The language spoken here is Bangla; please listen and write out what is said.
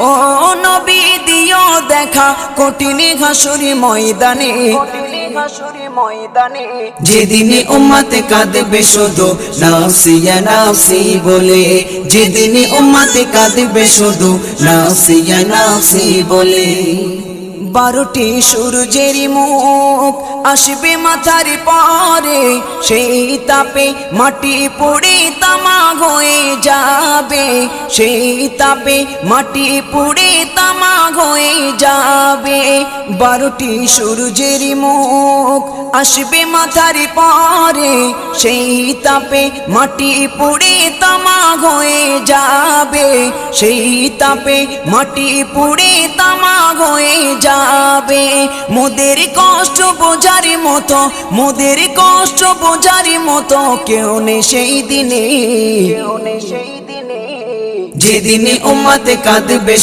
ও নবী, দিও দেখা কঠিন ঘাসুরি ময়দানে। যেদিনে উম্মাতে কাঁদবে শুধু নাফসিয়া নাফসি বলে। যেদিনে উম্মাতে কাঁদবে শুধু নাফসিয়া নাফসি বলে। বারোটি সূর্যের মুখ আসবে মাথার পরে, সেই তাপে মাটি পড়ে তামা হয়ে যাবে। সেই তাপে মাটি পড়ে তামা হয়ে যাবে। বারোটি সূর্যের মুখ আসবে মাথার পরে, সেই তাপে মাটি পড়ে তামা হয়ে যাবে। সেই তাপে মাটি পুড়ে তামা হয়ে যাবে। মোদের কষ্ট বোঝার মতো মোদের কষ্ট বোঝার মতো কেউ নেই সেই দিনে। কেউ নেই সেই দিনে। যেদিনে উম্মাতে কাঁদবে